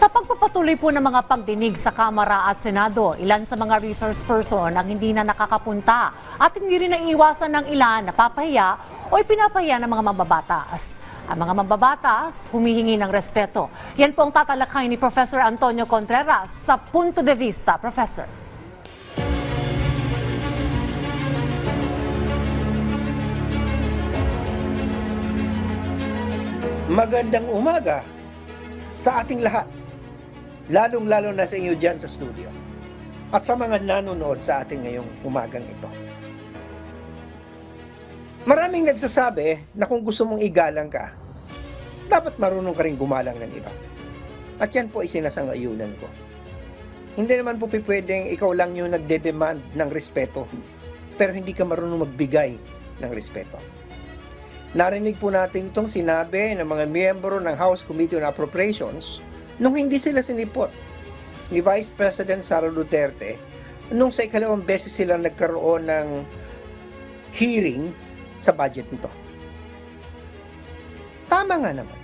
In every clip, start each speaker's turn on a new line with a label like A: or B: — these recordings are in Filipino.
A: Sa pagpapatuloy po ng mga pagdinig sa Kamara at Senado, ilan sa mga resource person ang hindi na nakakapunta at hindi rin naiiwasan ng ilan na papahiya o ipinapahiya ng mga mambabatas. Ang mga mambabatas humihingi ng respeto. Yan po ang tatalakay ni Professor Antonio Contreras sa Punto de Vista. Professor.
B: Magandang umaga sa ating lahat, lalong-lalo na sa inyo dyan sa studio at sa mga nanonood sa ating ngayong umagang ito. Maraming nagsasabi na kung gusto mong igalang ka, dapat marunong ka rin gumalang ng iba. At yan po ay sinasangayunan ko. Hindi naman po pwedeng ikaw lang yung nagde-demand ng respeto, pero hindi ka marunong magbigay ng respeto. Narinig po natin itong sinabi ng mga miyembro ng House Committee on Appropriations nung hindi sila sinipot ni Vice President Sara Duterte nung sa ikalawang beses sila nagkaroon ng hearing sa budget nito. Tama nga naman.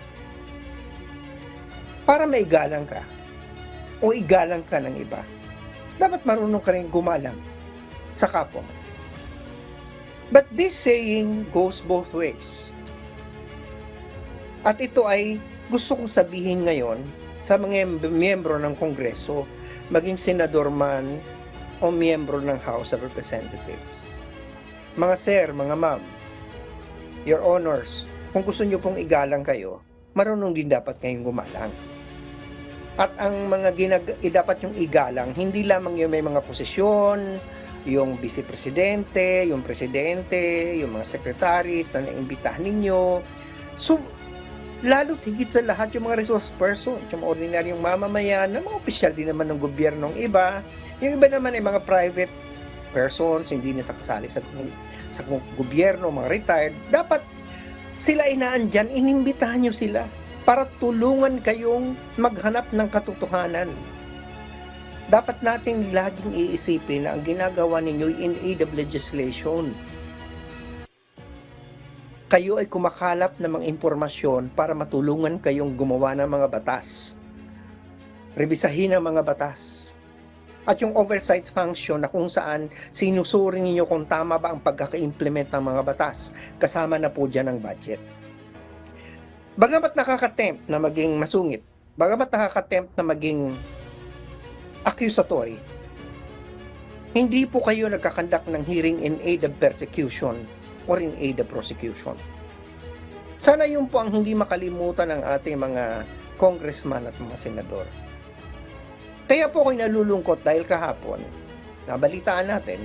B: Para maigalang ka o igalang ka ng iba, dapat marunong ka rin gumalang sa kapwa mo. But this saying goes both ways. At ito ay gusto kong sabihin ngayon sa mga miyembro ng Kongreso, maging senador man o miyembro ng House of Representatives. Mga sir, mga ma'am, your honors, kung gusto nyo pong igalang kayo, marunong din dapat kayong gumalang. At ang mga ginag- dapat yung igalang, hindi lamang yung may mga posisyon, yung vice presidente, yung presidente, yung mga secretaries na naimbitahan ninyo. So, lalo higit sa lahat yung mga resource person, yung mga ordinaryong mamamayan, ng mga opisyal din naman ng gobyernong iba. Yung iba naman ay mga private persons, hindi na sa kasali sa, sa gobyerno, mga retired. Dapat sila ay naandyan, inimbitahan nyo sila para tulungan kayong maghanap ng katotohanan dapat natin laging iisipin na ang ginagawa ninyo in aid of legislation. Kayo ay kumakalap ng mga impormasyon para matulungan kayong gumawa ng mga batas. Rebisahin ang mga batas. At yung oversight function na kung saan sinusuri ninyo kung tama ba ang pagkaka-implement ng mga batas, kasama na po dyan ang budget. Bagamat nakakatempt na maging masungit, bagamat nakakatempt na maging accusatory. Hindi po kayo nagkakandak ng hearing in aid of persecution or in aid of prosecution. Sana yun po ang hindi makalimutan ng ating mga congressman at mga senador. Kaya po ako'y nalulungkot dahil kahapon, nabalitaan natin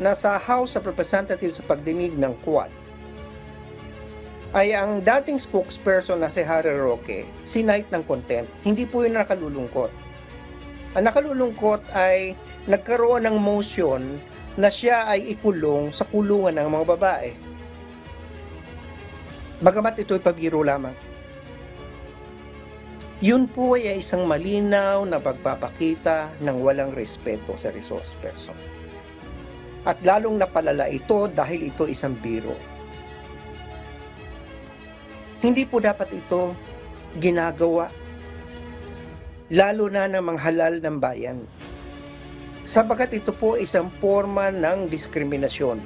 B: na sa House of Representatives sa pagdinig ng Quad, ay ang dating spokesperson na si Harry Roque sinight ng contempt. Hindi po yun nakalulungkot ang nakalulungkot ay nagkaroon ng motion na siya ay ikulong sa kulungan ng mga babae. Bagamat ito'y pabiro lamang. Yun po ay isang malinaw na pagpapakita ng walang respeto sa resource person. At lalong napalala ito dahil ito isang biro. Hindi po dapat ito ginagawa lalo na ng mga halal ng bayan. Sabagat ito po isang forma ng diskriminasyon.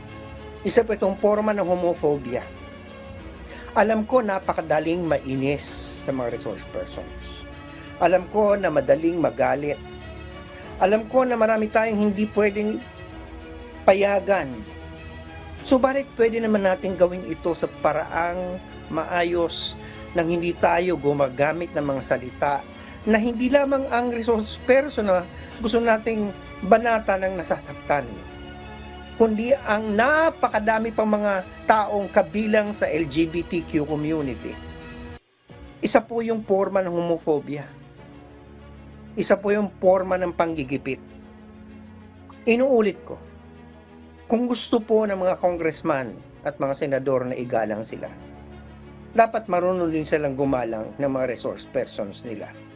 B: Isa po itong forma ng homophobia. Alam ko napakadaling mainis sa mga resource persons. Alam ko na madaling magalit. Alam ko na marami tayong hindi pwedeng payagan. Subalit pwede naman natin gawin ito sa paraang maayos nang hindi tayo gumagamit ng mga salita na hindi lamang ang resource person na gusto nating banata ng nasasaktan, kundi ang napakadami pang mga taong kabilang sa LGBTQ community. Isa po yung forma ng homophobia. Isa po yung forma ng panggigipit. Inuulit ko, kung gusto po ng mga congressman at mga senador na igalang sila, dapat marunong din silang gumalang ng mga resource persons nila.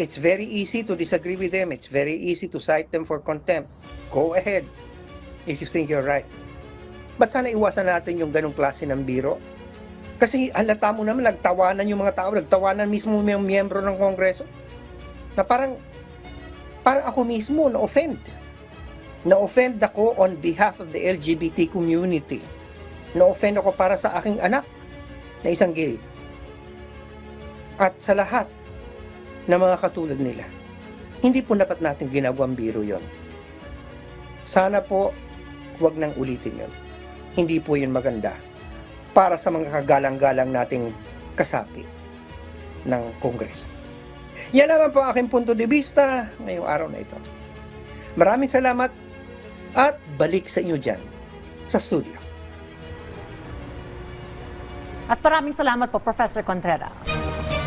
B: It's very easy to disagree with them. It's very easy to cite them for contempt. Go ahead if you think you're right. But sana iwasan natin yung ganong klase ng biro. Kasi halata mo naman, nagtawanan yung mga tao, nagtawanan mismo yung miyembro ng Kongreso. Na parang, parang ako mismo na-offend. Na-offend ako on behalf of the LGBT community. Na-offend ako para sa aking anak na isang gay. At sa lahat ng mga katulad nila. Hindi po dapat natin ginawang biro yon. Sana po, huwag nang ulitin yon. Hindi po yun maganda para sa mga kagalang-galang nating kasapi ng Kongreso. Yan naman po aking punto de vista ngayong araw na ito. Maraming salamat at balik sa inyo dyan sa studio.
A: At maraming salamat po, Professor Contreras.